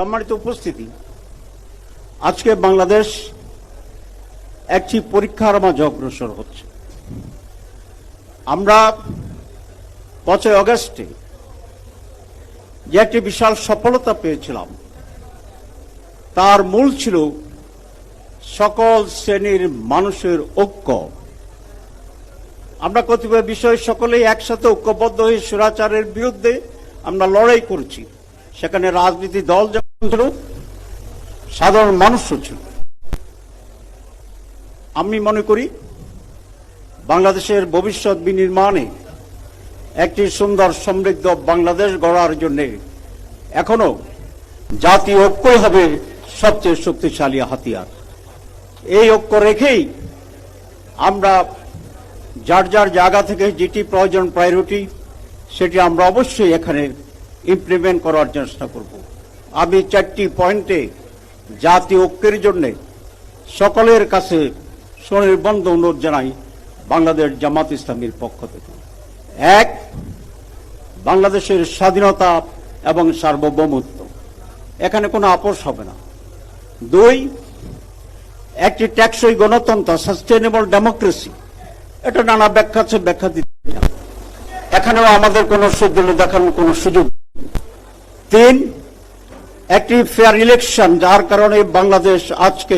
সম্মানিত উপস্থিতি। আজকে বাংলাদেশ একটি পরীক্ষার মাঝে অগ্রসর হচ্ছে। আমরা পাঁচই অগস্টে যে একটি বিশাল সফলতা পেয়েছিলাম, তার মূল ছিল সকল শ্রেণির মানুষের ঐক্য। আমরা কতিপয় বিষয়ে সকলেই একসাথে ঐক্যবদ্ধ হয়ে সুরাচারের বিরুদ্ধে আমরা লড়াই করেছি। সেখানে রাজনীতি দল ছিল, সাধারণ মানুষও ছিল। আমি মনে করি, বাংলাদেশের ভবিষ্যৎ বিনির্মাণে একটি সুন্দর সমৃদ্ধ বাংলাদেশ গড়ার জন্য এখনও জাতীয় ঐক্যই হবে সবচেয়ে শক্তিশালী হাতিয়ার। এই ঐক্য রেখেই আমরা যার যার জায়গা থেকে যেটি প্রয়োজন প্রায়োরিটি সেটি আমরা অবশ্যই এখানে ইমপ্লিমেন্ট করার চেষ্টা করব। আমি চারটি পয়েন্টে জাতীয় ঐক্যের জন্য সকলের কাছে স্বনির্বন্ধ অনুরোধ জানাই বাংলাদেশ জামাত ইসলামীর পক্ষ থেকে। এক, বাংলাদেশের স্বাধীনতা এবং সার্বভৌমত্ব। এখানে কোনো আপোষ হবে না। দুই, একটি ট্যাক্সই গণতন্ত্র সাস্টেনেবল ডেমোক্রেসি এটা নানা ব্যাখ্যা আছে, ব্যাখ্যা দিতে এখানেও আমাদের কোনো দেখানোর কোনো সুযোগ। তিন একটি ফেয়ার ইলেকশন যার কারণে বাংলাদেশ আজকে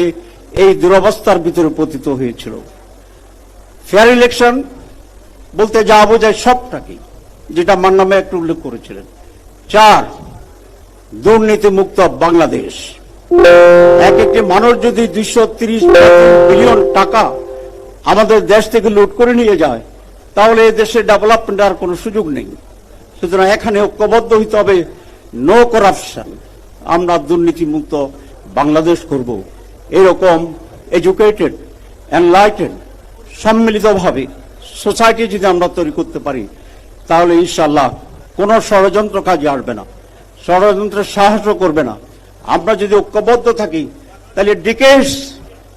এই দুরবস্থার ভিতরে পতিত হয়েছিল। ফেয়ার ইলেকশন বলতে যা বোঝায় সবটাকে যেটা আমার নামে একটু উল্লেখ করেছিলেন। চার দুর্নীতি মুক্ত বাংলাদেশ। এক একটি মানুষ যদি দুইশো তিরিশ বিলিয়ন টাকা আমাদের দেশ থেকে লুট করে নিয়ে যায়, তাহলে এই দেশে ডেভেলপমেন্ট আর কোনো সুযোগ নেই। সুতরাং এখানে ঐক্যবদ্ধ হইতে হবে। নো করাপশন আমরা দুর্নীতিমুক্ত বাংলাদেশ করব। এরকম এডুকেটেড এনলাইটেড সম্মিলিতভাবে সোসাইটি যদি আমরা তৈরি করতে পারি, তাহলে ইনশাল্লাহ কোনো ষড়যন্ত্র কাজে আসবে না। ষড়যন্ত্রের সাহসও করবে না। আমরা যদি ঐক্যবদ্ধ থাকি, তাহলে ডিকেশ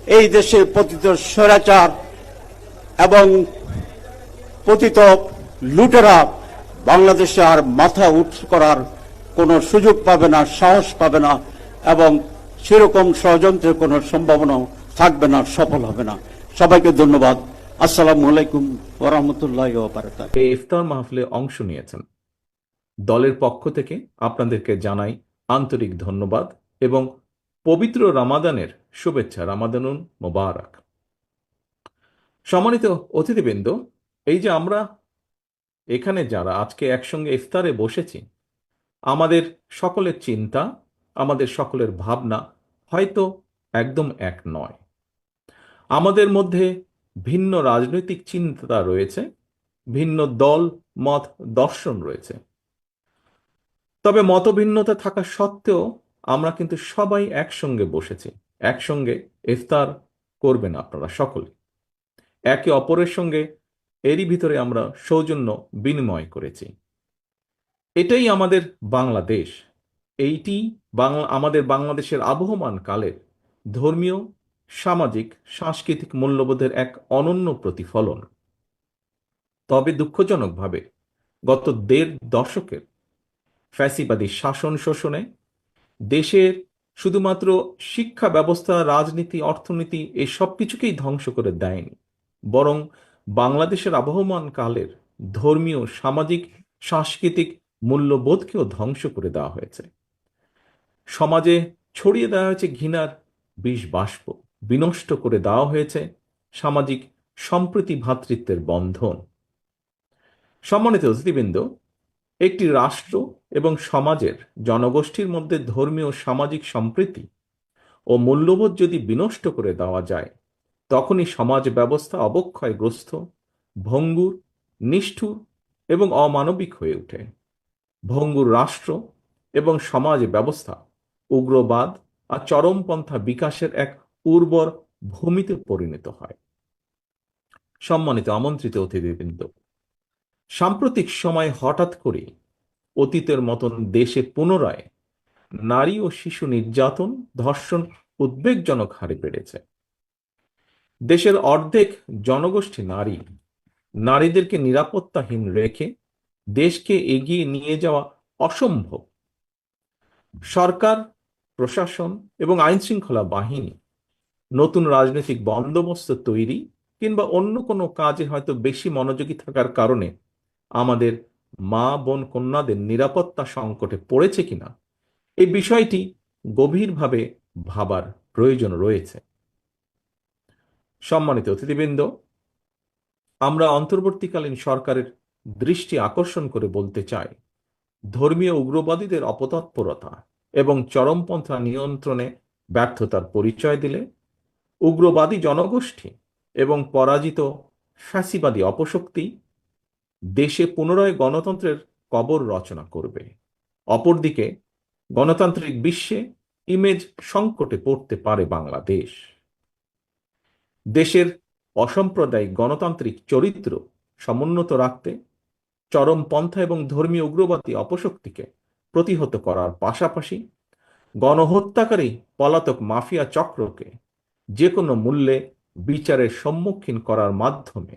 এই দেশে পতিত স্বৈরাচার এবং পতিত লুটেরা বাংলাদেশে আর মাথা উঠ করার কোনো সুযোগ পাবে না, সাহস পাবে না, এবং সেরকম ষড়যন্ত্রের কোনো সম্ভাবনাও থাকবে না, সফল হবে না। সবাইকে ধন্যবাদ। আসসালামু আলাইকুম ওরহমতুল্লাহ এই ইফতার মাহফিলে অংশ নিয়েছেন। দলের পক্ষ থেকে আপনাদেরকে জানাই আন্তরিক ধন্যবাদ এবং পবিত্র রামাদানের শুভেচ্ছা। রামাদানুন মোবারক। সম্মানিত অতিথিবৃন্দ, এই যে আমরা এখানে যারা আজকে একসঙ্গে ইফতারে বসেছি আমাদের সকলের চিন্তা, আমাদের সকলের ভাবনা হয়তো একদম এক নয়। আমাদের মধ্যে ভিন্ন রাজনৈতিক চিন্তা রয়েছে, ভিন্ন দল, মত, দর্শন রয়েছে। তবে মতভিন্নতা থাকা সত্ত্বেও আমরা কিন্তু সবাই একসঙ্গে বসেছি, একসঙ্গে ইফতার করবেন আপনারা সকলে। একে অপরের সঙ্গে এরই ভিতরে আমরা সৌজন্য বিনিময় করেছি। এটাই আমাদের বাংলাদেশ। এইটি বাংলা, আমাদের বাংলাদেশের আবহমান কালের ধর্মীয়, সামাজিক, সাংস্কৃতিক মূল্যবোধের এক অনন্য প্রতিফলন। তবে দুঃখজনকভাবে গত দেড় দশকের ফ্যাসিবাদী শাসন শোষণে দেশের শুধুমাত্র শিক্ষা ব্যবস্থা, রাজনীতি, অর্থনীতি এই সব কিছুকেই ধ্বংস করে দেয়নি। বরং বাংলাদেশের আবহমান কালের ধর্মীয়, সামাজিক, সাংস্কৃতিক মূল্যবোধকেও ধ্বংস করে দেওয়া হয়েছে। সমাজে ছড়িয়ে দেওয়া হয়েছে ঘৃণার বিষ বাষ্প, বিনষ্ট করে দেওয়া হয়েছে সামাজিক সম্প্রীতি ভ্রাতৃত্বের বন্ধন। সম্মানিত অতিথিবৃন্দ, একটি রাষ্ট্র এবং সমাজের জনগোষ্ঠীর মধ্যে ধর্মীয় সামাজিক সম্প্রীতি ও মূল্যবোধ যদি বিনষ্ট করে দেওয়া যায়, তখনই সমাজ ব্যবস্থা অবক্ষয়গ্রস্ত, ভঙ্গুর, নিষ্ঠুর এবং অমানবিক হয়ে ওঠে। ভঙ্গুর রাষ্ট্র এবং সমাজ ব্যবস্থা, উগ্রবাদ আর চরমপন্থা বিকাশের এক উর্বর ভূমিতে পরিণত হয়। সম্মানিত আমন্ত্রিত অতিথিবৃন্দ, সাম্প্রতিক সময় হঠাৎ করে অতীতের মতন দেশে পুনরায় নারী ও শিশু নির্যাতন, ধর্ষণ উদ্বেগজনক হারে বেড়েছে। দেশের অর্ধেক জনগোষ্ঠী নারী, নারীদেরকে নিরাপত্তাহীন রেখে দেশকে এগিয়ে নিয়ে যাওয়া অসম্ভব। সরকার, প্রশাসন এবং আইন শৃঙ্খলা বাহিনী, নতুন রাজনৈতিক বন্দোবস্ত তৈরি কিংবা অন্য কোনো কাজে হয়তো বেশি মনোযোগী থাকার কারণে আমাদের মা বোন কন্যাদের নিরাপত্তা সংকটে পড়েছে কিনা, এই বিষয়টি গভীরভাবে ভাবার প্রয়োজন রয়েছে। সম্মানিত অতিথিবৃন্দ, আমরা অন্তর্বর্তীকালীন সরকারের দৃষ্টি আকর্ষণ করে বলতে চাই ধর্মীয় উগ্রবাদীদের অপতৎপরতা এবং চরমপন্থা নিয়ন্ত্রণে ব্যর্থতার পরিচয় দিলে উগ্রবাদী জনগোষ্ঠী এবং পরাজিত ফ্যাসিবাদী অপশক্তি দেশে পুনরায় গণতন্ত্রের কবর রচনা করবে। অপরদিকে, গণতান্ত্রিক বিশ্বে ইমেজ সংকটে পড়তে পারে বাংলাদেশ। দেশের অসাম্প্রদায়িক গণতান্ত্রিক চরিত্র সমুন্নত রাখতে চরমপন্থা এবং ধর্মীয় উগ্রবাদী অপশক্তিকে প্রতিহত করার পাশাপাশি গণহত্যাকারী পলাতক মাফিয়া চক্রকে যে কোনো মূল্যে বিচারের সম্মুখীন করার মাধ্যমে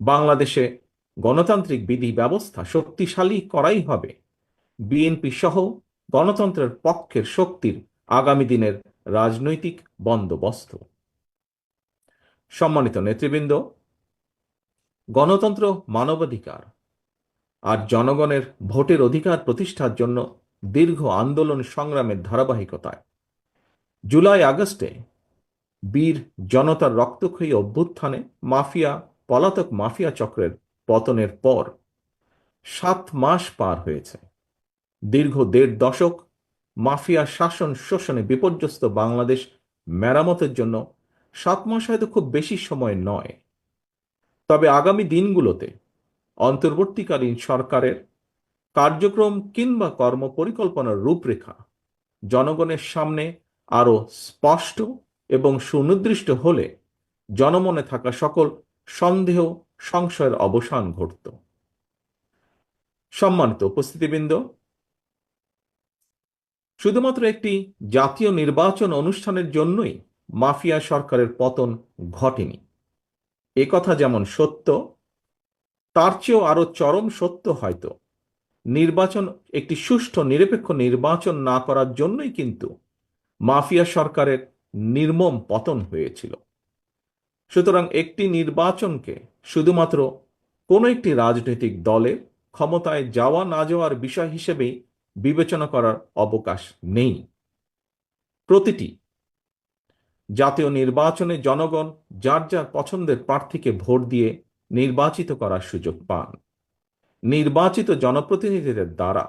বাংলাদেশে গণতান্ত্রিক বিধি ব্যবস্থা শক্তিশালী করাই হবে। বিএনপি সহ গণতন্ত্রের পক্ষের শক্তির আগামী দিনের রাজনৈতিক বন্দোবস্ত। সম্মানিত নেতৃবৃন্দ, গণতন্ত্র মানবাধিকার আর জনগণের ভোটের অধিকার প্রতিষ্ঠার জন্য দীর্ঘ আন্দোলন সংগ্রামের ধারাবাহিকতায়। জুলাই আগস্টে বীর জনতার রক্তক্ষয়ী অভ্যুত্থানে মাফিয়া, পলাতক মাফিয়া চক্রের পতনের পর সাত মাস পার হয়েছে। দীর্ঘ দেড় দশক মাফিয়া শাসন শোষণে বিপর্যস্ত বাংলাদেশ মেরামতের জন্য সাত মাস হয়তো খুব বেশি সময় নয়। তবে আগামী দিনগুলোতে অন্তর্বর্তীকালীন সরকারের কার্যক্রম কিংবা কর্ম পরিকল্পনার রূপরেখা জনগণের সামনে আরও স্পষ্ট এবং সুনির্দিষ্ট হলে জনমনে থাকা সকল সন্দেহ সংশয়ের অবসান ঘটত। সম্মানিত উপস্থিতিবৃন্দ, শুধুমাত্র একটি জাতীয় নির্বাচন অনুষ্ঠানের জন্যই মাফিয়া সরকারের পতন ঘটেনি। কথা যেমন সত্য তার চেয়েও আরও চরম সত্য হয়তো। নির্বাচন, একটি সুষ্ঠু, নিরপেক্ষ নির্বাচন না করার জন্যই কিন্তু মাফিয়া সরকারের নির্মম পতন হয়েছিল। সুতরাং একটি নির্বাচনকে শুধুমাত্র কোনো একটি রাজনৈতিক দলের ক্ষমতায় যাওয়া না যাওয়ার বিষয় হিসেবেই বিবেচনা করার অবকাশ নেই। প্রতিটি জাতীয় নির্বাচনে জনগণ যার যার পছন্দের প্রার্থীকে ভোট দিয়ে নির্বাচিত করার সুযোগ পান। নির্বাচিত জনপ্রতিনিধিদের দ্বারা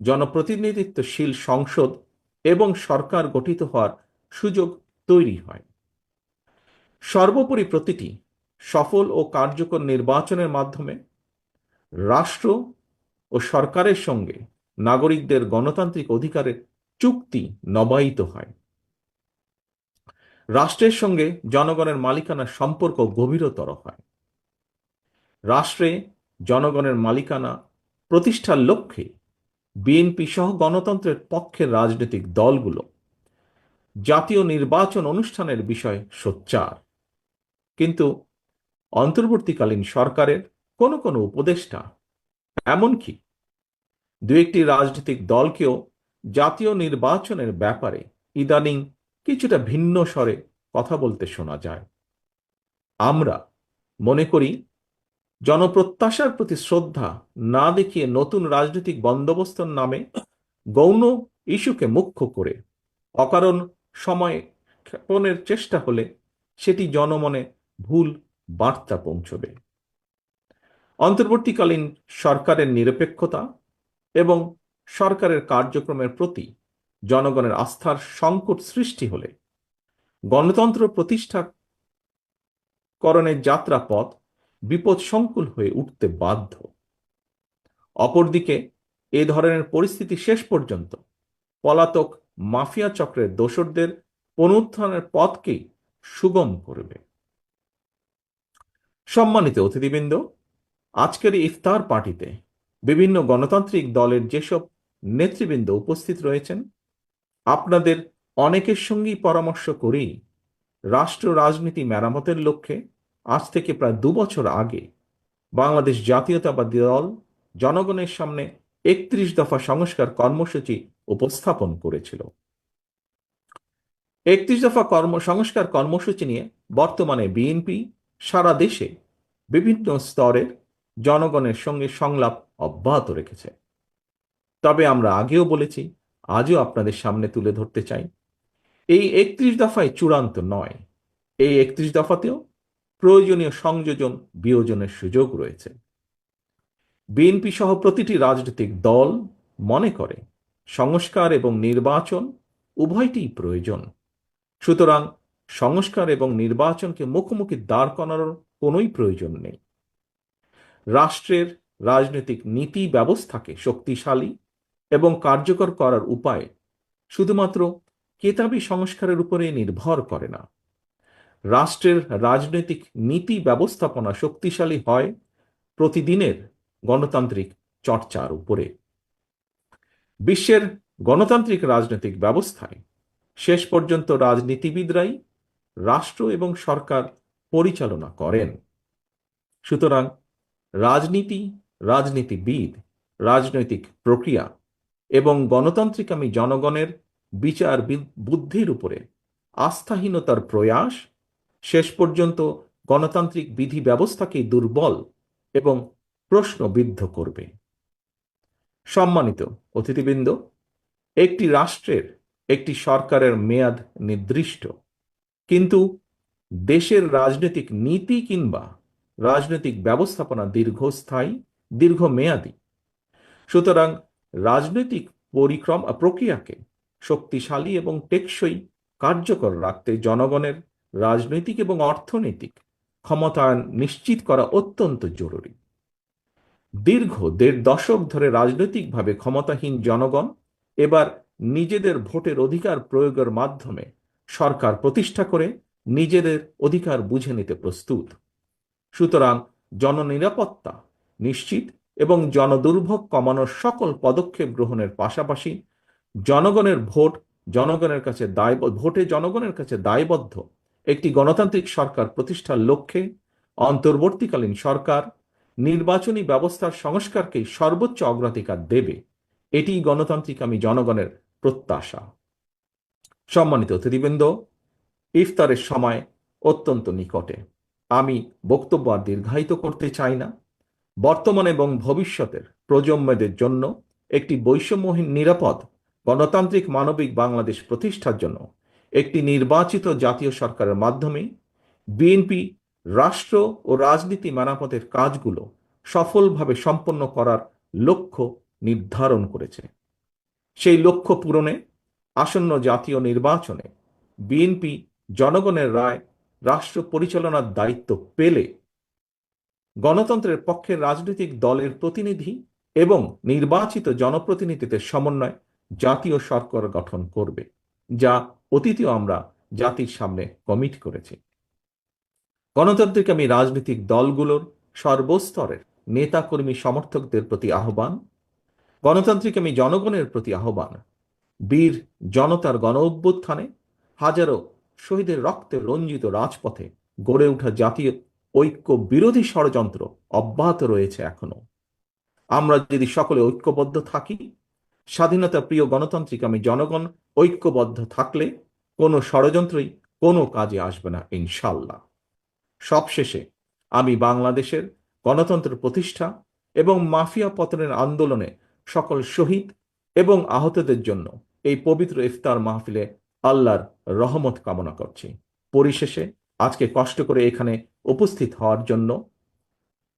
জনপ্রতিনিধিত্বশীল সংসদ এবং সরকার গঠিত হওয়ার সুযোগ তৈরি হয়। সর্বোপরি প্রতিটি সফল ও কার্যকর নির্বাচনের মাধ্যমে রাষ্ট্র ও সরকারের সঙ্গে নাগরিকদের গণতান্ত্রিক অধিকারের চুক্তি নবায়িত হয়। রাষ্ট্রের সঙ্গে জনগণের মালিকানার সম্পর্ক গভীরতর হয়। রাষ্ট্রে জনগণের মালিকানা প্রতিষ্ঠার লক্ষ্যে বিএনপি সহ গণতন্ত্রের পক্ষের রাজনৈতিক দলগুলো জাতীয় নির্বাচন অনুষ্ঠানের বিষয় সোচ্চার। কিন্তু অন্তর্বর্তীকালীন সরকারের কোনো কোনো উপদেষ্টা, এমনকি দু একটি রাজনৈতিক দলকেও জাতীয় নির্বাচনের ব্যাপারে ইদানিং কিছুটা ভিন্ন স্বরে কথা বলতে শোনা যায়। আমরা মনে করি জনপ্রত্যাশার প্রতি শ্রদ্ধা না দেখিয়ে নতুন রাজনৈতিক বন্দোবস্তর নামে গৌণ ইস্যুকে মুখ্য করে। অকারণ সময় ক্ষেপণের চেষ্টা হলে সেটি জনমনে ভুল বার্তা পৌঁছবে। অন্তর্বর্তীকালীন সরকারের নিরপেক্ষতা এবং সরকারের কার্যক্রমের প্রতি জনগণের আস্থার সংকট সৃষ্টি হলে গণতন্ত্র প্রতিষ্ঠা করণের যাত্রাপথ বিপদ সংকুল হয়ে উঠতে বাধ্য। অপরদিকে, এ ধরনের পরিস্থিতি শেষ পর্যন্ত পলাতক মাফিয়া চক্রের দোসরদের পুনরুত্থানের পথকেই সুগম করবে। সম্মানিত অতিথিবৃন্দ, আজকের ইফতার পার্টিতে বিভিন্ন গণতান্ত্রিক দলের যেসব নেতৃবৃন্দ উপস্থিত রয়েছেন, আপনাদের অনেকের সঙ্গেই পরামর্শ করেই রাষ্ট্র রাজনীতি মেরামতের লক্ষ্যে আজ থেকে প্রায় দু বছর আগে বাংলাদেশ জাতীয়তাবাদী দল জনগণের সামনে একত্রিশ দফা সংস্কার কর্মসূচি উপস্থাপন করেছিল। একত্রিশ দফা কর্ম, সংস্কার কর্মসূচি নিয়ে বর্তমানে বিএনপি সারা দেশে বিভিন্ন স্তরের জনগণের সঙ্গে সংলাপ অব্যাহত রেখেছে। তবে আমরা আগেও বলেছি, আজও আপনাদের সামনে তুলে ধরতে চাই, এই একত্রিশ দফায় চূড়ান্ত নয়। এই একত্রিশ দফাতেও প্রয়োজনীয় সংযোজন বিয়োজনের সুযোগ রয়েছে। বিএনপি সহ প্রতিটি রাজনৈতিক দল মনে করে, সংস্কার এবং নির্বাচন উভয়টিই প্রয়োজন। সুতরাং সংস্কার এবং নির্বাচনকে মুখোমুখি দাঁড় করানোর কোনোই প্রয়োজন নেই। রাষ্ট্রের রাজনৈতিক নীতি ব্যবস্থাকে শক্তিশালী এবং কার্যকর করার উপায় শুধুমাত্র কেতাবি সংস্কারের উপরে নির্ভর করে না। রাষ্ট্রের রাজনৈতিক নীতি ব্যবস্থাপনা শক্তিশালী হয় প্রতিদিনের গণতান্ত্রিক চর্চার উপরে। বিশ্বের গণতান্ত্রিক রাজনৈতিক ব্যবস্থায় শেষ পর্যন্ত রাজনীতিবিদরাই রাষ্ট্র এবং সরকার পরিচালনা করেন। সুতরাং রাজনীতি, রাজনীতিবিদ, রাজনৈতিক প্রক্রিয়া এবং গণতান্ত্রিকামী জনগণের বিচার বুদ্ধির উপরে আস্থাহীনতার প্রয়াস শেষ পর্যন্ত গণতান্ত্রিক বিধি ব্যবস্থাকে দুর্বল এবং প্রশ্নবিদ্ধ করবে। সম্মানিত অতিথিবৃন্দ, একটি রাষ্ট্রের, একটি সরকারের মেয়াদ নির্দিষ্ট। কিন্তু দেশের রাজনৈতিক নীতি কিংবা রাজনৈতিক ব্যবস্থাপনা দীর্ঘস্থায়ী, দীর্ঘমেয়াদী। সুতরাং রাজনৈতিক পরিক্রম প্রক্রিয়াকে শক্তিশালী এবং টেকসই কার্যকর রাখতে জনগণের রাজনৈতিক এবং অর্থনৈতিক ক্ষমতায়ন নিশ্চিত করা অত্যন্ত জরুরি। দীর্ঘ দেড় দশক ধরে রাজনৈতিকভাবে ক্ষমতাহীন জনগণ এবার নিজেদের ভোটের অধিকার প্রয়োগের মাধ্যমে সরকার প্রতিষ্ঠা করে নিজেদের অধিকার বুঝে নিতে প্রস্তুত। সুতরাং জননিরাপত্তা নিশ্চিত এবং জনদুর্ভোগ কমানোর সকল পদক্ষেপ গ্রহণের পাশাপাশি জনগণের ভোট জনগণের কাছে দায় ভোটে জনগণের কাছে দায়বদ্ধ একটি গণতান্ত্রিক সরকার প্রতিষ্ঠার লক্ষ্যে অন্তর্বর্তীকালীন সরকার নির্বাচনী ব্যবস্থার সংস্কারকে সর্বোচ্চ অগ্রাধিকার দেবে। এটি গণতান্ত্রিক আমি জনগণের প্রত্যাশা। সম্মানিত অতিথিবৃন্দ, ইফতারের সময় অত্যন্ত নিকটে। আমি বক্তব্য আর দীর্ঘায়িত করতে চাই না। বর্তমান এবং ভবিষ্যতের প্রজন্মদের জন্য একটি বৈষম্যহীন নিরাপদ গণতান্ত্রিক মানবিক বাংলাদেশ প্রতিষ্ঠার জন্য একটি নির্বাচিত জাতীয় সরকারের মাধ্যমে বিএনপি রাষ্ট্র ও রাজনীতি মেরামতের কাজগুলো সফলভাবে সম্পন্ন করার লক্ষ্য নির্ধারণ করেছে। সেই লক্ষ্য পূরণে আসন্ন জাতীয় নির্বাচনে বিএনপি জনগণের রায়, রাষ্ট্র পরিচালনার দায়িত্ব পেলে গণতন্ত্রের পক্ষের রাজনৈতিক দলের প্রতিনিধি এবং নির্বাচিত জনপ্রতিনিধিদের সমন্বয় জাতীয় সরকার গঠন করবে, যা অতীতেও আমরা জাতির সামনে কমিট করেছি। গণতান্ত্রিকামী রাজনৈতিক দলগুলোর সর্বস্তরের নেতাকর্মী সমর্থকদের প্রতি আহ্বান গণতান্ত্রিকামী জনগণের প্রতি আহ্বান, বীর জনতার গণ অভ্যুত্থানে হাজারো শহীদের রক্তে রঞ্জিত রাজপথে গড়ে ওঠা জাতীয় ঐক্য বিরোধী ষড়যন্ত্র অব্যাহত রয়েছে এখনও। আমরা যদি সকলে ঐক্যবদ্ধ থাকি, স্বাধীনতা প্রিয় গণতান্ত্রিক আমি জনগণ ঐক্যবদ্ধ থাকলে কোনো ষড়যন্ত্রই কোনো কাজে আসবে না ইনশাল্লাহ সবশেষে আমি বাংলাদেশের গণতন্ত্র প্রতিষ্ঠা এবং মাফিয়া পতনের আন্দোলনে সকল শহীদ এবং আহতদের জন্য এই পবিত্র ইফতার মাহফিলে আল্লাহর রহমত কামনা করছি। পরিশেষে আজকে কষ্ট করে এখানে উপস্থিত হওয়ার জন্য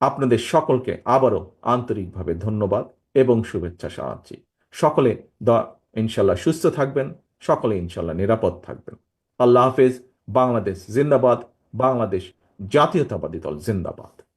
আপনাদের সকলকে আবারও আন্তরিকভাবে ধন্যবাদ এবং শুভেচ্ছা জানাচ্ছি। সকলে ইনশাল্লাহ সুস্থ থাকবেন, সকলে ইনশাল্লাহ নিরাপদ থাকবেন। আল্লাহ হাফেজ, বাংলাদেশ জিন্দাবাদ, বাংলাদেশ জাতীয়তাবাদী দল জিন্দাবাদ।